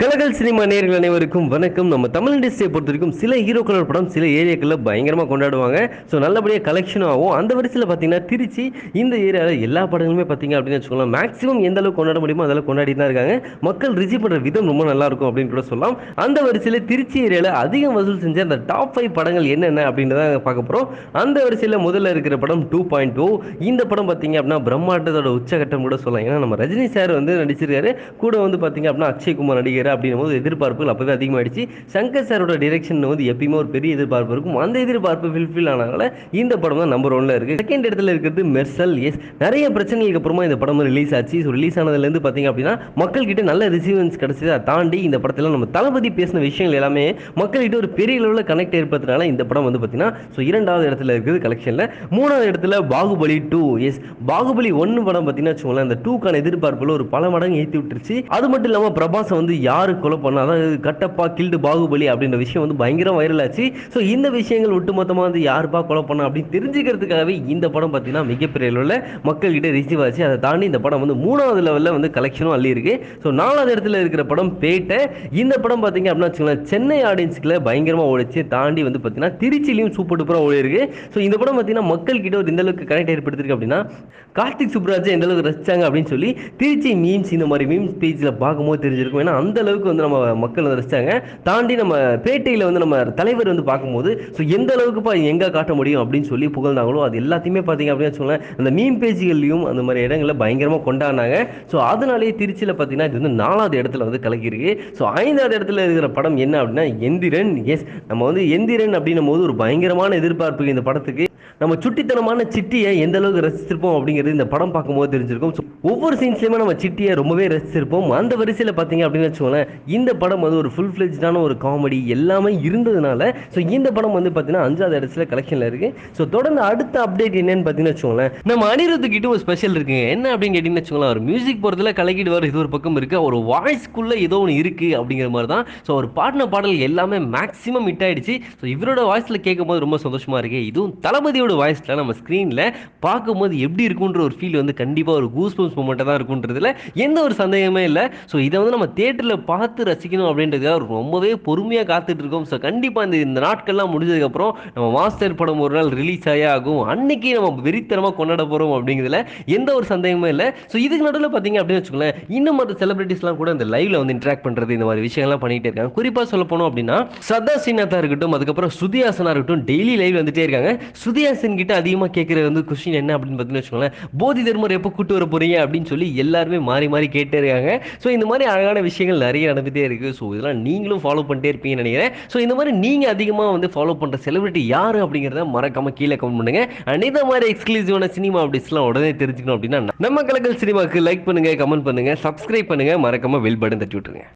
கலகல் cinema நேர்கள் அனைவருக்கும் வணக்கம். நம்ம தமிழ் இண்டஸ்ட்ரியை பொறுத்த வரைக்கும் சில ஹீரோக்களோட படம் சில ஏரியாக்களில் பயங்கரமாக கொண்டாடுவாங்க. ஸோ நல்லபடியாக கலெக்ஷனும் ஆகும். அந்த வரிசையில் பார்த்தீங்கன்னா திருச்சி இந்த ஏரியாவில் எல்லா படங்களுமே பார்த்தீங்க அப்படின்னு வச்சுக்கலாம் மேக்ஸிமம் எந்த அளவுக்கு கொண்டாட முடியுமோ அதெல்லாம் கொண்டாடி தான் இருக்காங்க. மக்கள் ரிசீவ் பண்ணுற விதம் ரொம்ப நல்லா இருக்கும் அப்படின்னு கூட சொல்லலாம். அந்த வரிசையில் திருச்சி ஏரியாவில் அதிகம் வசூல் செஞ்ச அந்த டாப் ஃபைவ் படங்கள் என்னென்ன அப்படின்றத பார்க்க போகிறோம் அந்த வரிசையில் முதல்ல இருக்கிற படம் டூ பாயிண்ட் டூ இந்த படம் பார்த்தீங்க அப்படின்னா பிரம்மாண்டத்தோட உச்சகட்டம் கூட சொல்லலாம். ஏன்னா நம்ம ரஜினி சார் வந்து நடிச்சிருக்காரு. கூட வந்து பார்த்தீங்க அப்படின்னா அக்ஷய் குமார் நடிகர். அப்படின்னும் போது எதிர்பார்ப்புகள் அப்போவே அதிகமாகிடுச்சு சங்கர் சாரோட டிரெக்ஷன் வந்து எப்பயுமே ஒரு பெரிய எதிர்பார்ப்பு இருக்கும். அந்த எதிர்பார்ப்பு ஃபில்ஃபில் ஆனதால இந்த படம் தான் நம்பர் ஒன்ல இருக்கு. செகண்ட் இடத்துல இருக்கிறது மெர்சல் எஸ் நிறைய பிரச்சனைகளுக்கு அப்புறமா இந்த படம் ரிலீஸ் ஆச்சு. ஸோ ரிலீஸ் ஆனதுலேருந்து பார்த்தீங்க அப்படின்னா மக்கள்கிட்ட நல்ல ரிசீவன்ஸ் கிடைச்சதை தாண்டி இந்த படத்தில் நம்ம தளபதி பேசின விஷயங்கள் எல்லாமே மக்கள்கிட்ட ஒரு பெரிய லெவலில் கனெக்ட் ஏற்படுத்துறதுனால இந்த படம் வந்து பார்த்தீங்கன்னா ஸோ இரண்டாவது இடத்துல இருக்குது கலெக்ஷனில் மூணாவது இடத்துல பாகுபலி டூ எஸ் பாகுபலி ஒன்று படம் பார்த்தீங்கன்னா வச்சுக்கோங்களேன் அந்த டூக்கான எதிர்பார்ப்பில் ஒரு பல மடங்கு ஏற்றி விட்டுருச்சு. அது மட்டும் இல்லாமல் பிரபாஸை வந்து யார் யார் கொலை பண்ணா அதாவது கட்டப்பா கில்டு பாகுபலி அப்படின்ற விஷயம் வந்து பயங்கரம் வைரல் ஆச்சு. ஸோ இந்த விஷயங்கள் ஒட்டுமொத்தமாக வந்து யாருப்பா கொலை பண்ணா அப்படின்னு தெரிஞ்சுக்கிறதுக்காகவே இந்த படம் பார்த்தீங்கன்னா மிகப்பெரிய லெவலில் மக்கள்கிட்ட ரிசீவ் ஆச்சு. அதை தாண்டி இந்த படம் வந்து மூணாவது லெவலில் வந்து கலெக்ஷனும் அள்ளி இருக்கு ஸோ நாலாவது இடத்துல இருக்கிற படம் பேட்டை. இந்த படம் பார்த்தீங்க அப்படின்னா வச்சுக்கோங்களேன் சென்னை ஆடியன்ஸ்க்குள்ள பயங்கரமாக ஓடிச்சு. தாண்டி வந்து பார்த்தீங்கன்னா திருச்சிலையும் சூப்பர் டூப்பராக ஓடி இருக்கு ஸோ இந்த படம் பார்த்தீங்கன்னா மக்கள்கிட்ட ஒரு இந்த அளவுக்கு கனெக்ட் ஏற்படுத்திருக்கு அப்படின்னா கார்த்திக் சுப்ராஜ் எந்த அளவுக்கு ரசிச்சாங்க அப்படின்னு சொல்லி திருச்சி மீம்ஸ் இந்த மாதிரி மீம்ஸ் பேஜில் பார்க்கும்போது தெரிஞ்சிருக்கும். ஏன்னா அந்த அளவுக்கு வந்து நம்ம மக்கள் வந்து ரசித்தாங்க தாண்டி நம்ம பேட்டையில் வந்து நம்ம தலைவர் வந்து பார்க்கும்போது ஸோ எந்த அளவுக்குப்பா எங்கே காட்ட முடியும்? அப்படின்னு சொல்லி புகழ்ந்தாங்களோ அது எல்லாத்தையுமே பார்த்தீங்க அப்படின்னு வச்சுக்கோங்களேன் அந்த மீன் பேஜ்கள்லையும் அந்த மாதிரி இடங்களில் பயங்கரமாக கொண்டாடினாங்க. ஸோ அதனாலேயே திருச்சியில் பார்த்தீங்கன்னா இது வந்து நாலாவது இடத்துல வந்து கலக்கியிருக்கு. ஸோ ஐந்தாவது இடத்துல இருக்கிற படம் என்ன அப்படின்னா எந்திரன். எஸ் நம்ம வந்து எந்திரன் அப்படின்னும் போது ஒரு பயங்கரமான எதிர்பார்ப்பு இந்த படத்துக்கு. நம்ம சுட்டித்தனமான சிட்டியை எந்த அளவுக்கு ரசிச்சிருப்போம் அப்படிங்கிறது இந்த படம் பார்க்கும்போது தெரிஞ்சிருக்கும். ஸோ ஒவ்வொரு சீன்ஸ்லையுமே நம்ம சிட்டியை ரொம்பவே ரசிச்சிருப்போம். அந்த வரிசையில் பார்த்தீங்க அப்படின்னு வச்சுக்கோங்களேன் இந்த படம் வந்து ஒரு ஃபுல் ஃப்ளெஜ்டான ஒரு காமெடி எல்லாமே இருந்ததுனால ஸோ இந்த படம் வந்து பார்த்தீங்கன்னா அஞ்சாவது இடத்துல கலெக்ஷனில் இருக்குது ஸோ தொடர்ந்து அடுத்த அப்டேட் என்னன்னு பார்த்தீங்கன்னா வச்சுக்கோங்களேன் நம்ம அனிருத்துக்கிட்ட ஒரு ஸ்பெஷல் இருக்குங்க என்ன அப்படின்னு கேட்டிங்கன்னு வச்சுக்கோங்களேன் ஒரு மியூசிக் போகிறதுல கலக்கிட்டு வர இது ஒரு பக்கம் இருக்குது ஒரு வாய்ஸ்க்குள்ளே ஏதோ ஒன்று இருக்குது அப்படிங்கிற மாதிரி தான் ஸோ ஒரு பாட்டின பாடல் எல்லாமே மேக்ஸிமம் ஹிட் ஆகிடுச்சு ஸோ இவரோட வாய்ஸில் கேட்கும்போது ரொம்ப சந்தோஷமாக இருக்குது இதுவும் தளபதியோட வாய்ஸில் நம்ம ஸ்க்ரீனில் பார்க்கும்போது எப்படி இருக்குன்ற ஒரு ஃபீல் வந்து கண்டிப்பாக ஒரு கூஸ் பம்ஸ் மூமெண்ட்டாக தான் இருக்குன்றதுல எந்த ஒரு சந்தேகமே இல்லை. ஸோ இதை வந்து நம்ம தேட்டரில் பார்த்து ரசிக்கணும் அப்படின்றதுக்காக ரொம்பவே பொறுமையாக காத்துட்டு இருக்கோம். ஸோ கண்டிப்பாக இந்த இந்த நாட்கள்லாம் முடிஞ்சதுக்கப்புறம் நம்ம மாஸ்டர் படம் ஒரு நாள் ரிலீஸ் ஆகே ஆகும். அன்னைக்கு நம்ம வெறித்தனமாக கொண்டாட போகிறோம் அப்படிங்கிறதுல எந்த ஒரு சந்தேகமே இல்லை. ஸோ இதுக்கு நடுவில் பார்த்தீங்க அப்படின்னு வச்சுக்கோங்களேன் இன்னும் மற்ற செலிபிரிட்டிஸ்லாம் கூட இந்த லைவ்ல வந்து இன்ட்ராக்ட் பண்ணுறது இந்த மாதிரி விஷயங்கள்லாம் பண்ணிகிட்டே இருக்காங்க. குறிப்பாக சொல்ல போனோம் அப்படின்னா சதா சின்னத்தா இருக்கட்டும் அதுக்கப்புறம் ஸ்ருதிஹாசனா இருக்கட்டும் டெய்லி லைவ் வந்துட்டே இருக்காங்க. சுதியாசன் கிட்ட அதிகமாக கேட்குற வந்து கொஸ்டின் என்ன அப்படின்னு பார்த்தீங்கன்னு வச்சுக்கோங்களேன் போதி தர்மர் எப்போ கூட்டு வர போறீங்க அப்படின்னு சொல்லி எல்லாருமே மாறி மாறி கேட்டே இருக்காங்க. ஸோ இந்த மாதிரி அழகான விஷயங்கள் நிறைய நடந்துகிட்டே இருக்குது ஸோ இதெல்லாம் நீங்களும் ஃபாலோ பண்ணிட்டே இருப்பீங்கன்னு நினைக்கிறேன். ஸோ இந்த மாதிரி நீங்கள் அதிகமாக வந்து ஃபாலோ பண்ணுற செலிபிரிட்டி யார் அப்படிங்கிறத மறக்காம கீழே கமெண்ட் பண்ணுங்க. அண்ட் இந்த மாதிரி எக்ஸ்க்ளூசிவான சினிமா அப்டேட்ஸ்லாம் உடனே தெரிஞ்சுக்கணும் அப்படின்னா நம்ம கலக்கல் சினிமாக்கு லைக் பண்ணுங்க கமெண்ட் பண்ணுங்க சப்ஸ்கிரைப் பண்ணுங்க. மறக்காம வெல் பட்டன் தட்டி விட்டுருங்க.